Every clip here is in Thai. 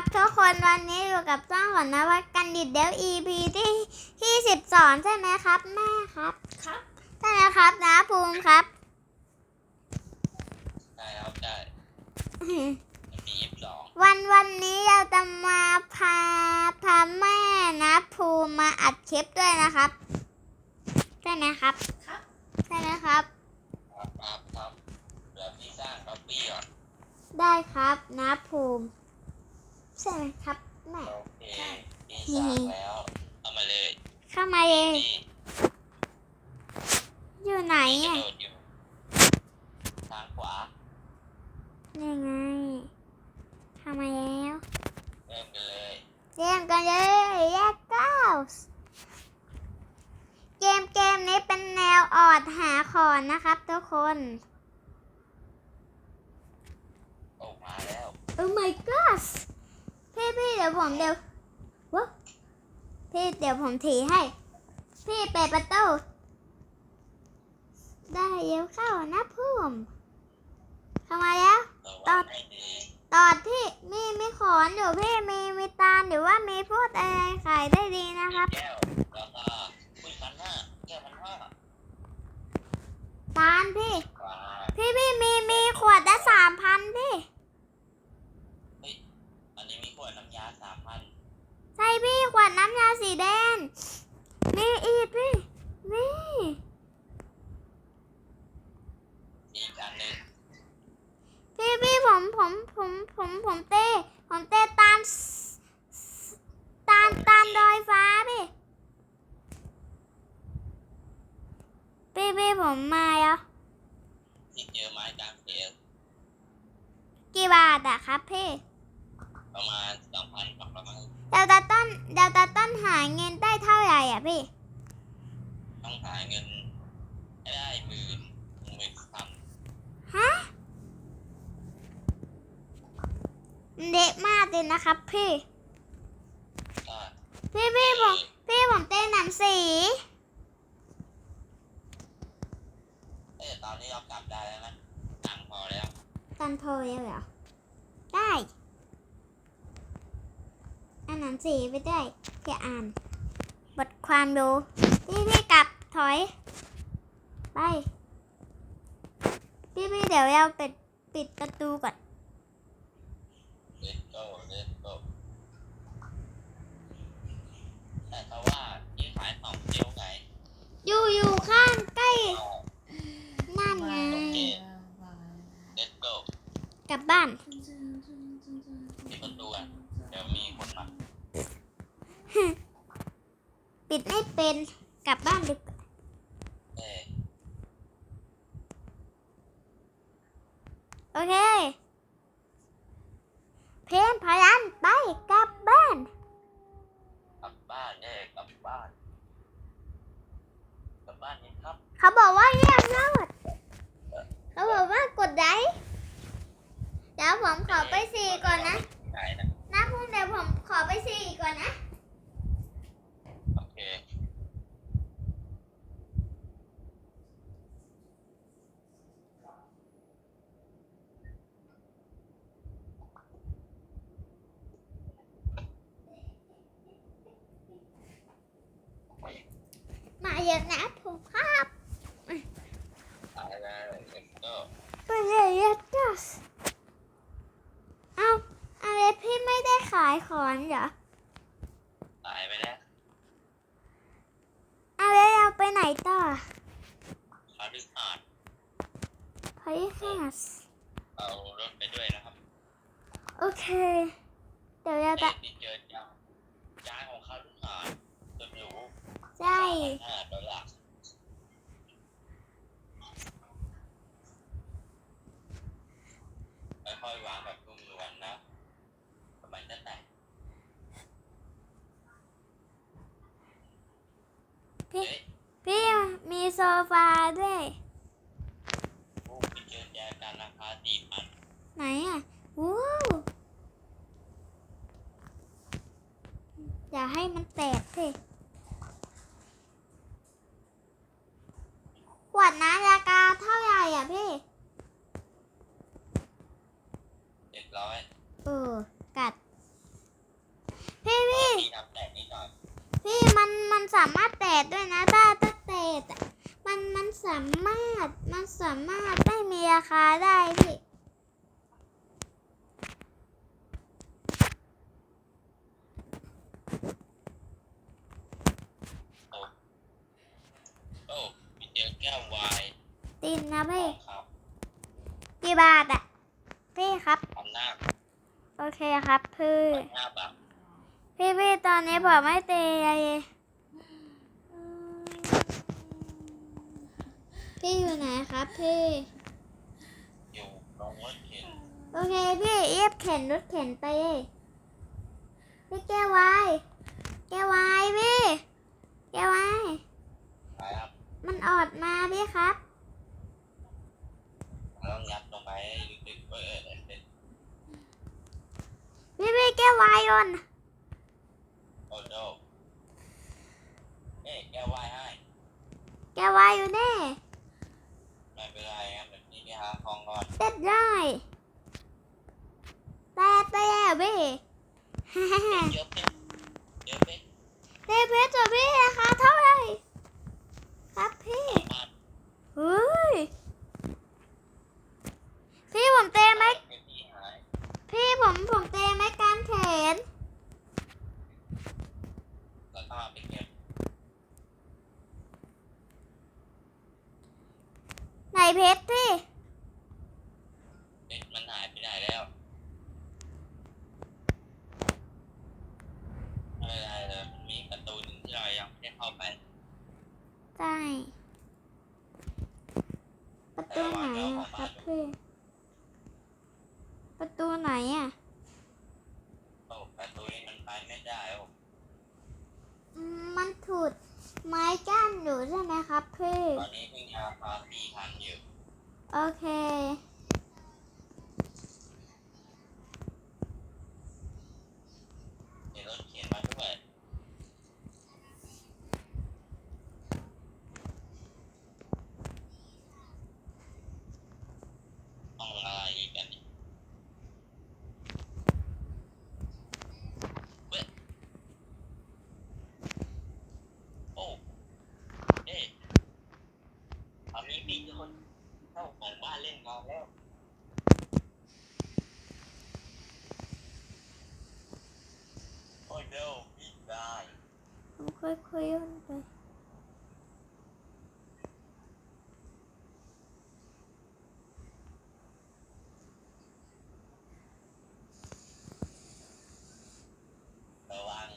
ครับทุกคนวันนี้อยู่กับจ้างหอนนวัดกันดิดเดล EP ที่ที่สิบสองใช่ไหมครับแม่ครับ ครับใช่แล้วครับนะภูมิครับได้ครับได้มันมียี่สิบสองวันวันนี้เราจะมาพาพาแม่นะภูมิมาอัดคลิปด้วยนะครับใช่ไหมครับครับใช่ไหมครับครับครับครับเดี๋ยวพี่สร้างก๊อปปี้ก่อนได้ครับนะภูมิ ใช่ไหมครับแม่โอเคพี่สร้างแล้วเอามาเลยเข้ามาเองนี่อยู่ไหนนี่กระอะโดดอยู่ทางขวานี่ไงเข้ามาแล้วเริ่มกันเลยเล่นกันเลยแยกเก้าเกมเกมนี้เป็นแนวออดหาขอนนะครับทุกคน ออกมาแล้วโอ้ my god พี่พี่เดี๋ยวผมเดี๋ยววะพี่เดี๋ยวผมถีให้ พี่เปิดประตูได้เดี๋ยวเข้านะพุ่มเข้ามาแล้วตอดตอนที่มีมีขอนอยู่พี่มีมีตาลหรือว่ามีพูดอะไรขายได้ดีนะครับแก้วแล้วก็คุยพันห้านห้าตาลพี่ พี่พี่มีมีขวดละสามพันพี่อันนี้มีขวดน้ำยาสามพัน ใช่พี่ขวดน้ำยา สีแดงมีอีกพี่ นี่อีกอันหนึ่งพี่พี่ผมผมผมผมผมเต้ ผมเต้ตามสตามตามดอยฟ้าพี่พี่พี่ผมมาแล้วที่เจอไม้กลางเสียกี่บาทอะครับพี่ประมาณสองพันสองร้อยเดาตาต้นเอะพี่ ต้องหาเงินให้ได้หมื่นหมื่นสามฮะเด็กมากเลยนะครับพี่ก็พี่พี่ผมพี่ผมเต้นหนังสีเอ้ยตอนนี้เรากลับได้แล้วนะตังค์พอแล้วตันโทรแล้วเหรอ ได้อ่านหนังสีไปได้พี่อ่าน บทความดูพี่พี่กลับถอย ไปพี่พี่เดี๋ยวเราปิดปิดประตูก่อน เลตโก้เลตโก้แต่ถ้าว่าที่ขายของเจียวไง อยู่อยู่ข้างใกล้ เอา นั่นไง เลตโก้ กลับบ้าน ที่ประตูอะเดี๋ยวมีคนมา ปิดไม่เป็นกลับบ้านดึกโอเค เพนพยันไปกลับบ้าน กลับบ้านแน่กลับบ้านนี่ครับ เขาบอกว่าเรียกยอดเขาบอกว่ากดไลค์เดี๋ยวผมขอไปสี่ก่อนนะ ไหนนะ นะพุ่งเดี๋ยวผมขอไปสี่ก่อนนะ โอเค มา เยอะนะผมครับตายแล้วเลตโก้ไปเลยเยอะจัสเอาอะไรพี่ไม่ได้ขายของเหรอตายไปแล้วเอาแล้วเราไปไหนต่อคาริสอาดพอยฮัสเอารถไปด้วยนะครับ โอเค เดี๋ยวเราเอ้จะ ยนี่เจอจ้าจ้าของคาริสอาดจนหรู ใช่ห้าดอลลาร์ค่อยๆวางแบบนุ่มนวลนะทำไมจะแตกพี่พี่มีโซฟาด้วยโอ้ไปเจอแจกันราคาสี่พันไหนอะวู้อย่าให้มันแตกสิข ร้อยเออ กัด พี่พี่พี่มันมันสามารถแตกด้วยนะถ้าถ้าแตะมันมันสามารถมันสามารถได้มีราคาได้พี่โอ้มีเจอแก้ววายตินนะพี่กี่บาทอะพี่ครับ หน้าโอเคครับพี่หน้าบักพี่พี่ตอนนี้ผมไม่ตีเลยพี่อยู่ไหนครับพี่อยู่ลงรถเข็นโอเคพี่เอียบเข็นรถเข็นไปพี่แก้ววายแก้ววายพี่แก้ววายไปครับมันออดมาพี่ครับ แล้วงัดลงไปให้ลึกๆเออเออเออพี่พี่แก้ววายโยน โอ้โดเอ้ยแก้ววายให้แก้ววายอยู่แน่ไม่เป็นไรครับแบบนี้ไปหาทองก่อนเด็ดได้แต่แต่พี่เยอะเพชรเยอะเพชรเทเพชรจ้ะพี่ราคาเท่าไหร่ครับพี่ มา เฮ้ย พี่ผมเตะไหม เงินที่หาย พี่ผมผมเตะไหมการแขน แล้วก็เอาไปเก็บ ไหน เพชรพี่เพชรมันหายไปไหนแล้วไม่เป็นไรเลยมันมีประตูหนึ่งที่เรายังไม่ได้เข้าไปใช่ประตูไหนอะครับพี่ประตูไหนอะโอ้ประตูนี้มันไปไม่ได้โอ้อืมมันถูด ไม้กั้นอยู่ใช่ไหมครับพี่ ตอนนี้เพิ่งราคาสี่พันอยู่ โอเค เดี๋ยวรถเข็นมาด้วยต้องอะไรอีกอันนี้เว้ยโอ้เอ๊ะตอนนี้มีคนเข้าของบ้าน เล่นกันแล้วโอ้ยเดี๋ยวพี่ได้ผมค่อยๆย่นไประวัง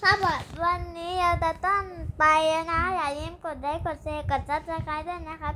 ถ้าบท วันนี้เราจะต้องไปแล้วนะ อย่าลืมกดไลค์กดแชร์กดซับสไครต์ด้วยนะครับ